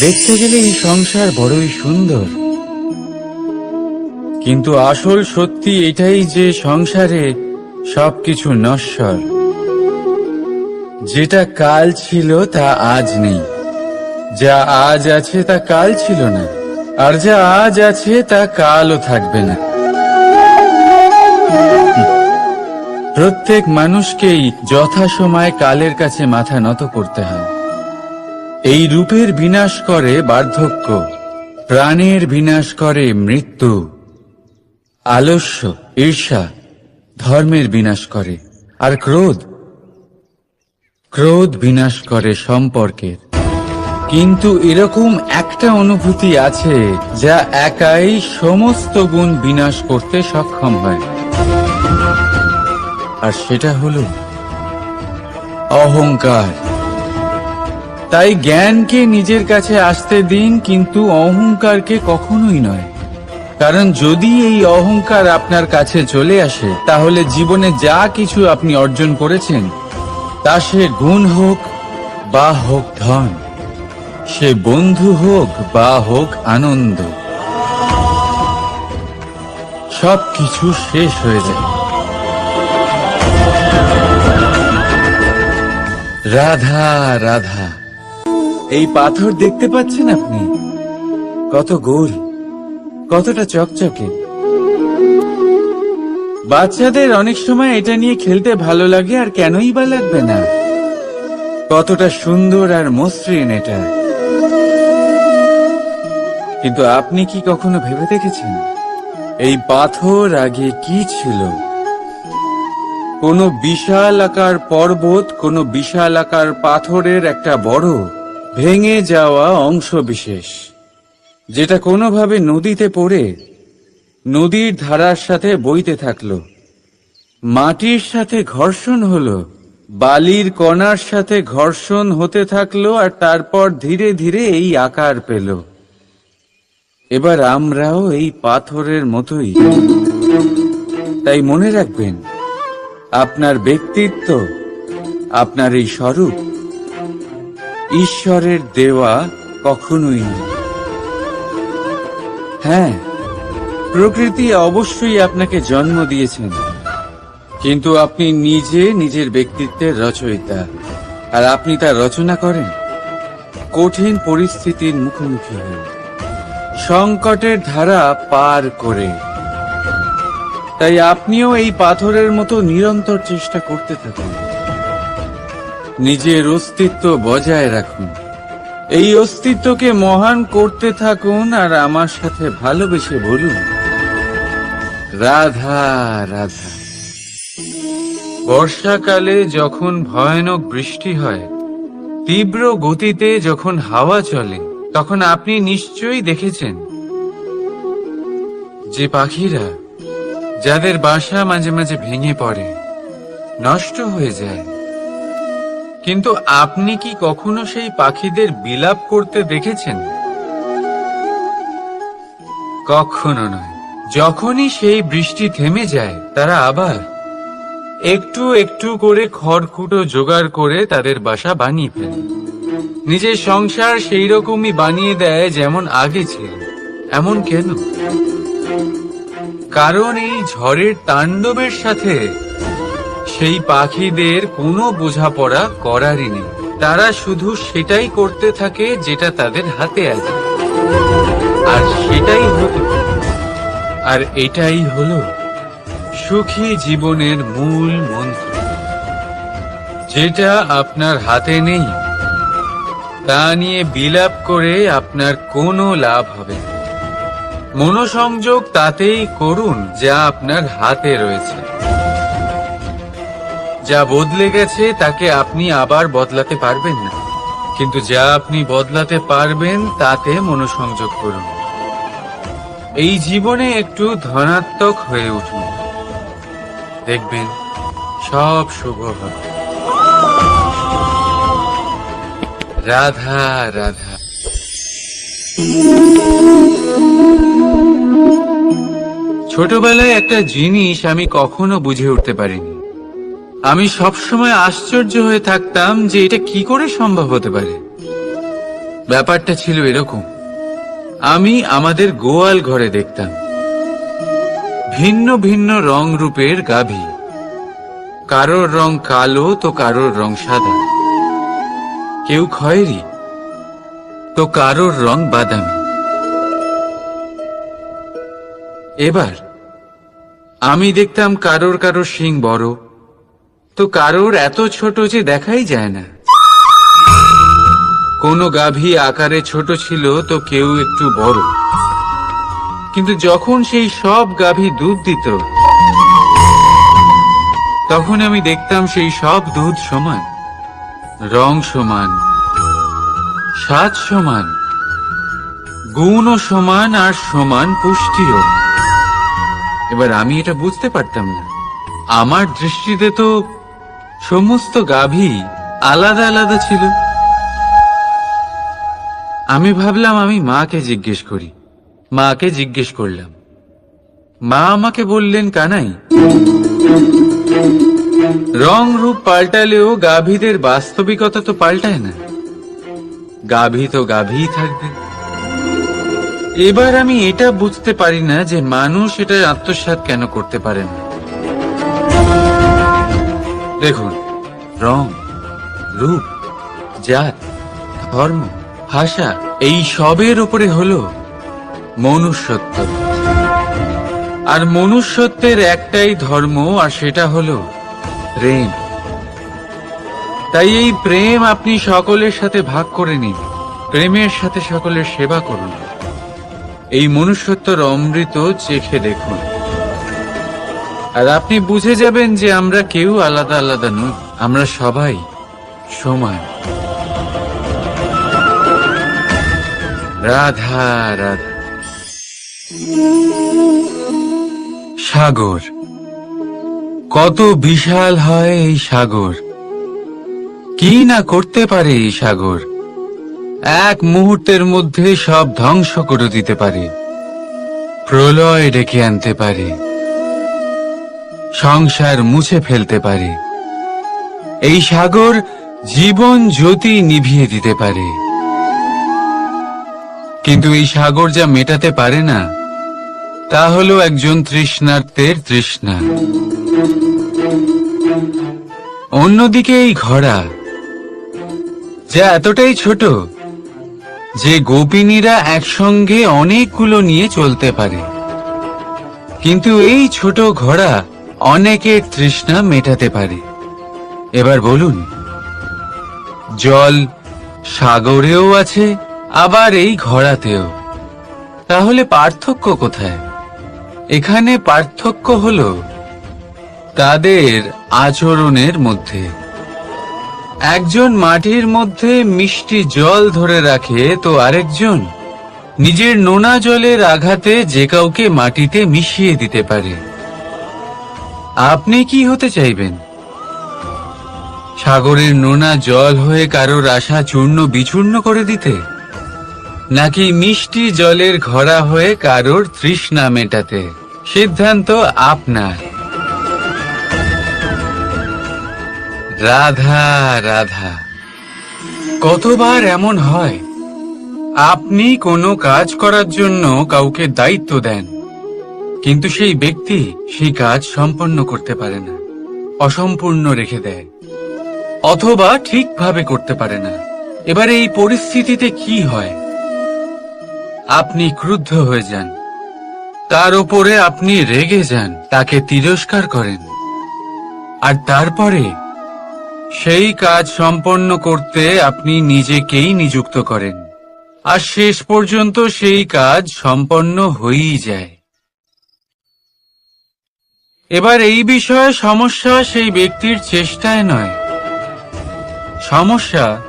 দেখতে গেলে এই সংসার বড়ই সুন্দর। কিন্তু আসল সত্যি এটাই যে সংসারে সবকিছু নশ্বর। যেটা কাল ছিল, তা আজ নেই। যা আজ আছে, তা কাল ছিল না। আর যা আজ আছে, তা কালও থাকবে না। প্রত্যেক মানুষকেই যথাসময় কালের কাছে মাথা নত করতে হয়। এই রূপের বিনাশ করে বার্ধক্য, প্রাণের বিনাশ করে মৃত্যু, আলস্য, ঈর্ষা, ধর্মের বিনাশ করে, আর ক্রোধ ক্রোধ বিনাশ করে সম্পর্কের। কিন্তু এরকম একটা অনুভূতি আছে যা একাই সমস্ত গুণ বিনাশ করতে সক্ষম হয়। আর সেটা হলো অহংকার। তাই জ্ঞানকে নিজের কাছে আসতে দিন, কিন্তু অহংকারকে কখনোই নয়। কারণ যদি এই অহংকার আপনার কাছে চলে আসে, তাহলে জীবনে যা কিছু আপনি অর্জন করেছেন, তা সে গুণ হোক বা হোক ধন, সে বন্ধু হোক বা হোক আনন্দ সব কিছু শেষ হয়ে যায়। রাধা রাধা। এই পাথর দেখতে পাচ্ছেন আপনি? কত গোল কতটা চকচকে। বাচ্চাদের অনেক সময় এটা নিয়ে খেলতে ভালো লাগে আর কেনই বা লাগবে না। কতটা সুন্দর আর মসৃণ এটা। কিন্তু আপনি কি কখনো ভেবে দেখেছেন? এই পাথর আগে কি ছিল? কোনো বিশাল আকার পর্বত, কোনো বিশাল আকার পাথরের একটা বড় ভেঙে যাওয়া অংশ বিশেষ, যেটা কোনোভাবে নদীতে পড়ে, নদীর ধারার সাথে বইতে থাকল। মাটির সাথে ঘর্ষণ হলো, বালির কণার সাথে ঘর্ষণ হতে থাকল, আর তারপর ধীরে ধীরে এই আকার পেল। এবার আমরাও এই পাথরের মতোই। তাই মনে রাখবেন, আপনার ব্যক্তিত্ব, আপনার এই স্বরূপ ঈশ্বরের দেওয়া কখনোই নয় হ্যাঁ প্রকৃতি অবশ্যই আপনাকে জন্ম দিয়েছেন। কিন্তু আপনি নিজে নিজের ব্যক্তিত্বের রচয়িতা, আর আপনি তা রচনা করেন। কঠিন পরিস্থিতির মুখোমুখি হয়ে সংকটের ধারা পার করে। তাই আপনিও এই পাথরের মতো নিরন্তর চেষ্টা করতে থাকুন। নিজের অস্তিত্ব বজায় রাখুন। এই অস্তিত্বকে মহান করতে থাকুন আর আমার সাথে ভালোবেসে বলুন, রাধা রাধা। বর্ষাকালে যখন ভয়ানক বৃষ্টি হয়, তীব্র গতিতে যখন হাওয়া চলে, তখন আপনি নিশ্চয়ই দেখেছেন যে পাখিরা, যাদের বাসা মাঝে মাঝে ভেঙে পড়ে, নষ্ট হয়ে যায়। কিন্তু আপনি কি কখনো সেই পাখিদের বিলাপ করতে দেখেছেন? কখনো নয়। যখনই সেই বৃষ্টি থেমে যায়, তারা আবার একটু একটু করে খড়কুটো জোগাড় করে তাদের বাসা বানিয়ে ফেলে। নিজের সংসার সেই রকমই বানিয়ে দেয় যেমন আগে ছিল। এমন কেন? কারণ এই ঝড়ের তাণ্ডবের সাথে সেই পাখিদের কোনো বোঝাপড়া করারই নেই। তারা শুধু সেটাই করতে থাকে যেটা তাদের হাতে আছে। আর সেটাই হতো আর এটাই হলো সুখী জীবনের মূল মন্ত্র। যেটা আপনার হাতে নেই, তা নিয়ে বিলাপ করে আপনার কোনো লাভ হবে মনোসংযোগ তাতেই করুন যা আপনার হাতে রয়েছে। যা বদলে গেছে, তাকে আপনি আবার বদলাতে পারবেন না। কিন্তু যা আপনি বদলাতে পারবেন, তাতে মনোসংযোগ করুন। এই জীবনে একটু ধনাত্মক হয়ে উঠুন। দেখবেন, সব শুভ হবে। রাধা রাধা। ছোটবেলায় একটা জিনিস আমি কখনো বুঝে উঠতে পারিনি। আমি সবসময় আশ্চর্য হয়ে থাকতাম যে এটা কি করে সম্ভব হতে পারে। ব্যাপারটা ছিল এরকম। আমি আমাদের গোয়াল ঘরে দেখতাম। ভিন্ন ভিন্ন রং রূপের গাভী। কারোর রং কালো তো কারোর রং সাদা। কেউ খয়েরি তো কারোর রং বাদামি। এবার আমি দেখতাম কারোর কারোর শিং বড় তো কারোর এত ছোট যে দেখাই যায় না। কোনো গাভী আকারে ছোট ছিল তো কেউ একটু বড়। কিন্তু যখন সেই সব গাভী দুধ দিত, তখন আমি দেখতাম সেই সব দুধ সমান, রং সমান, স্বাদ সমান, গুণও সমান আর সমান পুষ্টিও। এবার আমি এটা বুঝতে পারতাম না। আমার দৃষ্টিতে তো সমস্ত গাভী আলাদা আলাদা ছিল। আমি ভাবলাম আমি মাকে জিজ্ঞেস করি। মাকে জিজ্ঞেস করলাম, মা আমাকে বললেন কানাই, রং রূপ পাল্টালেও গাভীদের বাস্তবিকতা তো পাল্টায় না। গাভী তো গাভীই থাকবে। এবার আমি এটা বুঝতে পারি না যে মানুষ এটা আত্মসাৎ কেন করতে পারে না। দেখুন, রং, রূপ, জাত, ধর্ম, ভাষা, এই সবের উপরে হলো মনুষ্যত্ব। আর মনুষ্যত্বের একটাই ধর্ম, আর সেটা হলো প্রেম। তাই এই প্রেম আপনি সকলের সাথে ভাগ করে নিন, প্রেমের সাথে সকলের সেবা করুন। এই মনুষ্যত্বর অমৃত চেখে দেখুন। আর আপনি বুঝে যাবেন যে আমরা কেউ আলাদা আলাদা নই, আমরা সবাই সমান। রাধা রাধা। সাগর। কত বিশাল হয় এই সাগর। কি না করতে পারে এই সাগর? এক মুহূর্তের মধ্যে সব ধ্বংস করে দিতে পারে। প্রলয় ডেকে আনতে পারে। সংসার মুছে ফেলতে পারে। এই সাগর জীবন জ্যোতি নিভিয়ে দিতে পারে। কিন্তু এই সাগর যা মেটাতে পারে না, তা হলো একজন তৃষ্ণার্থের তৃষ্ণা। অন্যদিকে এই ঘোড়া, যা এতটাই ছোট যে গোপিনীরা একসঙ্গে অনেকগুলো নিয়ে চলতে পারে। কিন্তু এই ছোট ঘোড়া অনেকের তৃষ্ণা মেটাতে পারে। এবার বলুন, জল সাগরেও আছে, আবার এই ঘোড়াতেও। তাহলে পার্থক্য কোথায়? এখানে পার্থক্য হল তাদের আচরণের মধ্যে। একজন মাটির মধ্যে মিষ্টি জল ধরে রাখে তো আরেকজন নিজের নোনা জলের আঘাতে যে কাউকে মাটিতে মিশিয়ে দিতে পারে। আপনি কি হতে চাইবেন? সাগরের নোনা জল হয়ে কারোর আশা চূর্ণ বিচূর্ণ করে দিতে? নাকি মিষ্টি জলের ঘরা হয়ে কারোর তৃষ্ণা মেটাতে? সিদ্ধান্ত আপনার। রাধা রাধা, কতবার এমন হয়? আপনি কোনো কাজ করার জন্য কাউকে দায়িত্ব দেন। কিন্তু সেই ব্যক্তি সেই কাজ সম্পন্ন করতে পারে না, অসম্পূর্ণ রেখে দেয়, অথবা ঠিকভাবে করতে পারে না। এবারে এই পরিস্থিতিতে কি হয়? আপনি ক্রুদ্ধ হয়ে যান। তার উপরে আপনি রেগে যান, তাকে তিরস্কার করেন। আর তারপরে সেই কাজ সম্পন্ন করতে আপনি নিজেকেই নিযুক্ত করেন। আর শেষ পর্যন্ত সেই কাজ সম্পন্ন হয়েই যায়। এবার এই বিষয়ে সমস্যা সেই ব্যক্তির চেষ্টায় নয়। সমস্যা,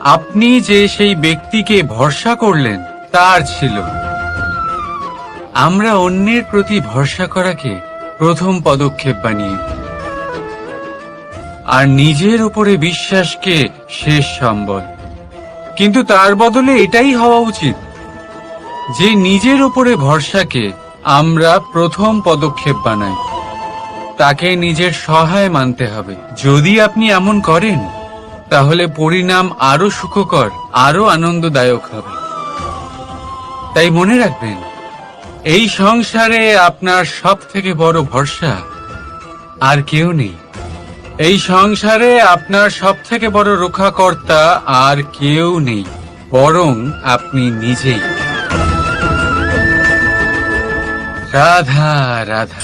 আপনি যে সেই ব্যক্তিকে ভরসা করলেন, তার ছিল। আমরা অন্যের প্রতি ভরসা করাকে প্রথম পদক্ষেপ বানিয়ে। আর নিজের উপরে বিশ্বাসকে শেষ সম্বল। কিন্তু তার বদলে এটাই হওয়া উচিত যে নিজের উপরে ভরসাকে আমরা প্রথম পদক্ষেপ বানাই। তাকে নিজের সহায় মানতে হবে। যদি আপনি এমন করেন, তাহলে পরিণাম আরও সুখকর আরও আনন্দদায়ক হবে। তাই মনে রাখবেন, এই সংসারে আপনার সব থেকে বড় ভরসা আর কেউ নেই। এই সংসারে আপনার সব থেকে বড় রক্ষাকর্তা আর কেউ নেই, বরং আপনি নিজেই। রাধা রাধা।